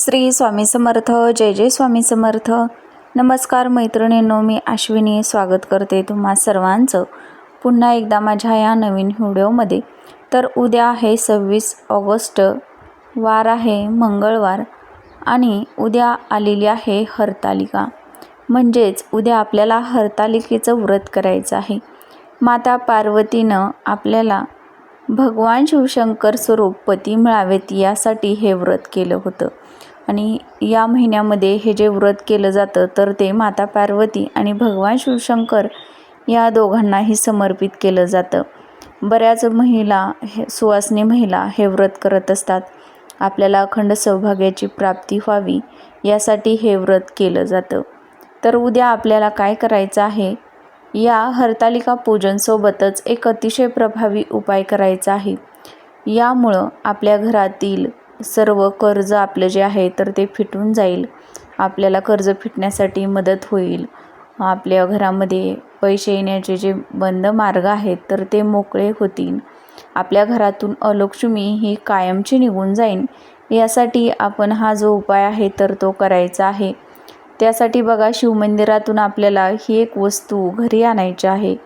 श्री स्वामी समर्थ जय जय स्वामी समर्थ. नमस्कार मैत्रिणींनो मी अश्विनी स्वागत करते तुम्हा सर्वांचं. पुन्हा एकदा माझ्या या नवीन व्हिडिओमध्ये. तर उद्या आहे सव्वीस ऑगस्ट वार आहे मंगळवार आणि उद्या आलेली आहे हरतालिका. म्हणजेच उद्या आपल्याला हरतालिकेचं व्रत करायचं आहे. माता पार्वतीनं आपल्याला भगवान शिवशंकर स्वरूप पती मिळावेत यासाठी हे व्रत केलं होतं. आणि या महिन्यामध्ये हे जे व्रत केलं जातं तर ते माता पार्वती आणि भगवान शिवशंकर या दोघांनाही समर्पित केलं जातं. बऱ्याच महिला हे सुवासनी महिला हे व्रत करत असतात. आपल्याला अखंड सौभाग्याची प्राप्ती व्हावी यासाठी हे व्रत केलं जातं. तर उद्या आपल्याला काय करायचं आहे? या हरतालिका पूजनसोबतच एक अतिशय प्रभावी उपाय करायचा आहे. यामुळं आपल्या घरातील सर्व कर्ज आपलं जे आहे तर ते फिटून जाईल. आपल्याला कर्ज फिटण्यासाठी मदत होईल. आपल्या घरामध्ये पैसे येण्याचे जे बंद मार्ग आहेत तर ते मोकळे होतील. आपल्या घरातून अलक्ष्मी ही कायमची निघून जाईल यासाठी आपण हा जो उपाय आहे तर तो करायचा आहे. त्यासाठी बघा शिवमंदिरातून आपल्याला ही एक वस्तू घरी आणायची आहे.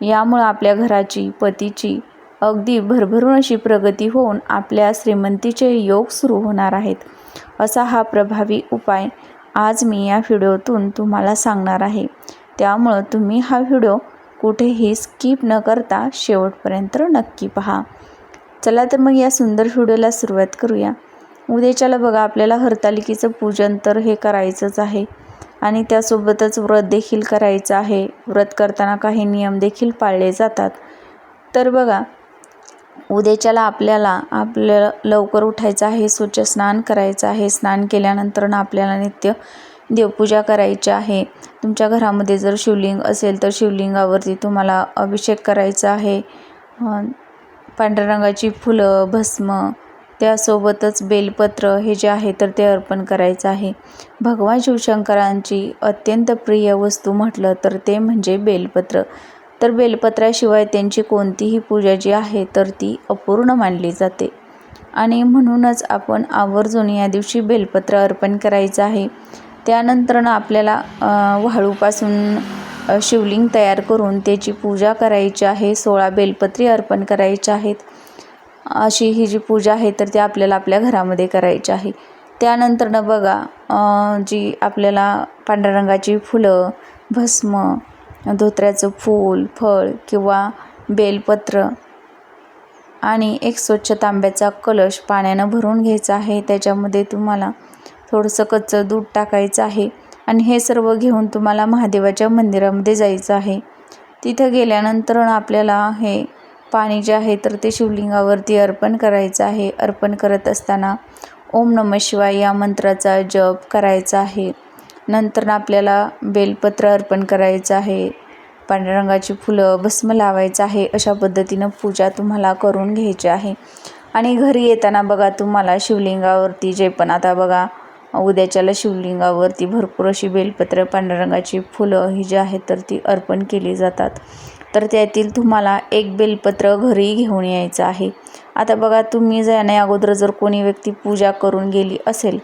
यामुळं आपल्या घराची पतीची अगदी भरभरून अशी प्रगती होऊन आपल्या श्रीमंतीचे योग सुरू होणार आहेत. असा हा प्रभावी उपाय आज मी या व्हिडिओतून तुम्हाला सांगणार आहे. त्यामुळं तुम्ही हा व्हिडिओ कुठेही स्किप न करता शेवटपर्यंत नक्की पहा. चला तर मग या सुंदर व्हिडिओला सुरुवात करूया. उद्याच्याला बघा आपल्याला हरतालिकेचं पूजन तर हे करायचंच आहे. आणि त्यासोबतच व्रत देखील करायचं आहे. व्रत करताना काही नियम देखील पाळले जातात. तर बघा उद्याच्याला आपल्याला आपल्याला लवकर उठायचं आहे स्वच्छ स्नान करायचं आहे. स्नान केल्यानंतर आपल्याला नित्य देवपूजा करायची आहे. तुमच्या घरामध्ये जर शिवलिंग असेल तर शिवलिंगावरती तुम्हाला अभिषेक करायचा आहे. पांढऱ्या रंगाची फुलं भस्म त्यासोबतच बेलपत्र हे जे आहे तर ते अर्पण करायचं आहे. भगवान शिवशंकरांची अत्यंत प्रिय वस्तू म्हटलं तर ते म्हणजे बेलपत्र. तर बेलपत्राशिवाय त्यांची कोणतीही पूजा जी आहे तर ती अपूर्ण मानली जाते. आणि म्हणूनच आपण आवर्जून या दिवशी बेलपत्र अर्पण करायचं आहे. त्यानंतर आपल्याला वाळूपासून शिवलिंग तयार करून त्याची पूजा करायची आहे. सोळा बेलपत्री अर्पण करायचे आहेत. अशी ही जी पूजा आहे तर ती आपल्याला आपल्या घरामध्ये करायची आहे. त्यानंतरनं बघा जी आपल्याला पांढऱ्या रंगाची फुलं भस्म धोत्र्याचं फूल फळ किंवा बेलपत्र आणि एक स्वच्छ तांब्याचा कलश पाण्यानं भरून घ्यायचा आहे. त्याच्यामध्ये तुम्हाला थोडंसं कच्चं दूध टाकायचं आहे आणि हे सर्व घेऊन तुम्हाला महादेवाच्या मंदिरामध्ये जायचं आहे. तिथं गेल्यानंतर आपल्याला हे पाणी जे आहे तर ते शिवलिंगावरती अर्पण करायचं आहे. अर्पण करत असताना ओम नम शिवाय या मंत्राचा जप करायचा आहे. नंतर आपल्याला बेलपत्र अर्पण करायचं आहे. पांढऱ्या रंगाची फुलं भस्म लावायचं आहे. अशा पद्धतीनं पूजा तुम्हाला करून घ्यायची आहे. आणि घरी येताना बघा तुम्हाला शिवलिंगावरती जे पण आता बघा उद्याच्याला शिवलिंगावरती भरपूर अशी बेलपत्र पांढऱ्या रंगाची फुलं ही जी आहेत तर ती अर्पण केली जातात. तर त्यातील तुम्हाला एक बेलपत्र घरी घेऊन यायचं आहे. आता बघा तुम्ही जाण्या अगोदर जर कोणी व्यक्ती पूजा करून गेली असेल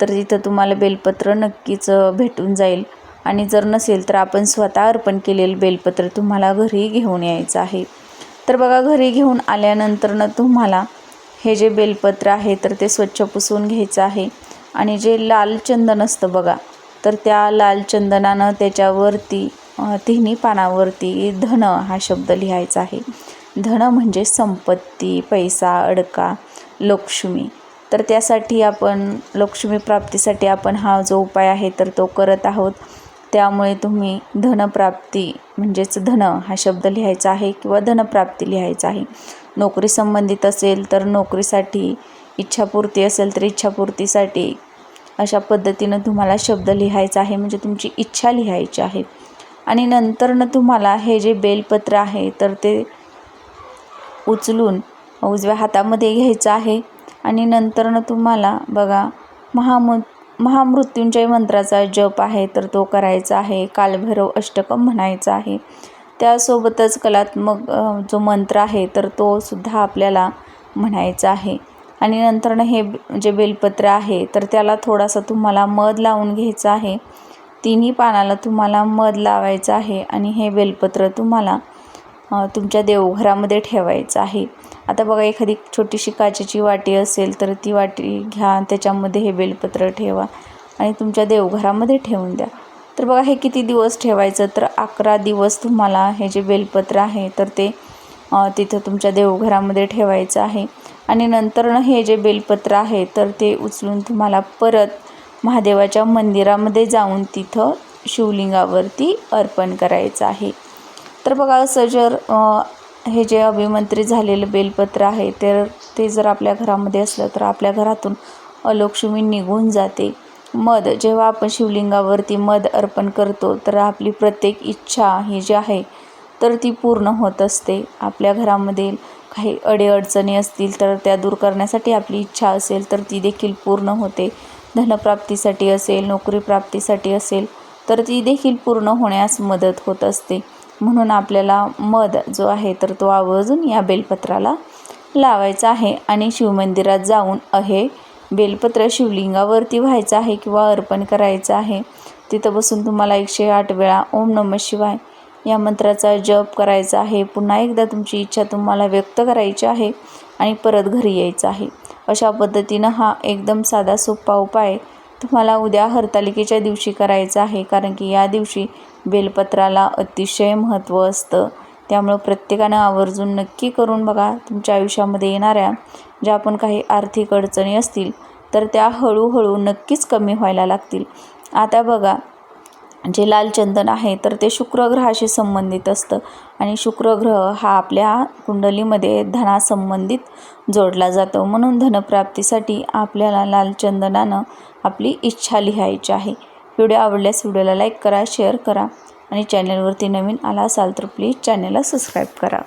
तर तिथं तुम्हाला बेलपत्र नक्कीच भेटून जाईल. आणि जर नसेल तर आपण स्वतः अर्पण केलेलं बेलपत्र तुम्हाला घरी घेऊन यायचं आहे. तर बघा घरी घेऊन आल्यानंतरनं तुम्हाला हे जे बेलपत्र आहे तर ते स्वच्छ पुसून घ्यायचं आहे. आणि जे लाल चंदन असतं बघा तर त्या लाल चंदनानं त्याच्यावरती तिन्ही पानावरती धन हा शब्द लिहायचा आहे. धन म्हणजे संपत्ती पैसा अडका लक्ष्मी. तर त्यासाठी आपण लक्ष्मी प्राप्तीसाठी आपण हा जो उपाय आहे तर तो करत आहोत. त्यामुळे तुम्ही धनप्राप्ती म्हणजेच धन हा शब्द लिहायचा आहे किंवा धनप्राप्ती लिहायचा आहे. नोकरी संबंधित असेल तर नोकरीसाठी इच्छापूर्ती असेल तर इच्छापूर्तीसाठी अशा पद्धतीनं तुम्हाला शब्द लिहायचा आहे. म्हणजे तुमची इच्छा लिहायची आहे. आणि नंतरनं तुम्हाला हे जे बेलपत्र आहे तर ते उचलून उजव्या हातामध्ये घ्यायचं आहे. आणि नंतरनं तुम्हाला बघा महामु महामृत्युंजय मंत्राचा जप आहे तर तो करायचा आहे. कालभैरव अष्टकम म्हणायचा आहे. त्यासोबतच कलात्मक जो मंत्र आहे तर तो सुद्धा आपल्याला म्हणायचा आहे. आणि नंतरनं हे जे बेलपत्र आहे तर त्याला थोडासा तुम्हाला मध लावून घ्यायचं आहे. तिन्ही पानाला तुम्हाला मध लावायचं आहे आणि हे बेलपत्र तुम्हाला तुमच्या देवघरामध्ये ठेवायचं आहे. आता बघा एखादी छोटीशी काचेची वाटी असेल तर ती वाटी घ्या त्याच्यामध्ये हे बेलपत्र ठेवा आणि तुमच्या देवघरामध्ये ठेवून द्या. तर बघा हे किती दिवस ठेवायचं? तर अकरा दिवस तुम्हाला हे जे बेलपत्र आहे तर ते तिथं तुमच्या देवघरामध्ये ठेवायचं आहे. आणि नंतरनं हे जे बेलपत्र आहे तर ते उचलून तुम्हाला परत महादेवाच्या मंदिरामध्ये जाऊन तिथं शिवलिंगावरती अर्पण करायचं आहे. तर बघा असं जर हे जे अभिमंत्रित झालेलं बेलपत्र आहे तर ते जर आपल्या घरामध्ये असलं तर आपल्या घरातून अलक्ष्मी निघून जाते. मध जेव्हा आपण शिवलिंगावरती मध अर्पण करतो तर आपली प्रत्येक इच्छा ही जी आहे तर ती पूर्ण होत असते. आपल्या घरामध्ये काही अडीअडचणी असतील तर त्या दूर करण्यासाठी आपली इच्छा असेल तर ती देखील पूर्ण होते. धनप्राप्तीसाठी असेल नोकरी प्राप्तीसाठी असेल तर ती देखील पूर्ण होण्यास मदत होत असते. म्हणून आपल्याला मध जो आहे तर तो आवर्जून या बेलपत्राला लावायचा आहे आणि शिवमंदिरात जाऊन अहे बेलपत्र शिवलिंगावरती व्हायचं आहे किंवा अर्पण करायचं आहे. तिथं बसून तुम्हाला एकशे आठ वेळा ओम नम शिवाय या मंत्राचा जप करायचा आहे. पुन्हा एकदा तुमची इच्छा तुम्हाला व्यक्त करायची आहे आणि परत घरी यायचं आहे. अशा पद्धतीनं हा एकदम साधा सोपा उपाय तुम्हाला उद्या हरतालिकेच्या दिवशी करायचा आहे. कारण की या दिवशी बेलपत्राला अतिशय महत्त्व असतं. त्यामुळं प्रत्येकानं आवर्जून नक्की करून बघा तुमच्या आयुष्यामध्ये येणाऱ्या ज्या आपण काही आर्थिक अडचणी असतील तर त्या हळूहळू नक्कीच कमी व्हायला लागतील. आता बघा जे लाल चंदन आहे तर ते शुक्रग्रहाशी संबंधित असतं. आणि शुक्रग्रह हा आपल्या कुंडलीमध्ये धनासंबंधित जोडला जातो. म्हणून धनप्राप्तीसाठी आपल्याला लाल चंदनानं आपली इच्छा लिहायची आहे. व्हिडिओ आवडल्यास व्हिडिओला लाईक करा शेअर करा आणि चॅनलवरती नवीन आला असाल तर प्लीज चॅनलला सबस्क्राईब करा.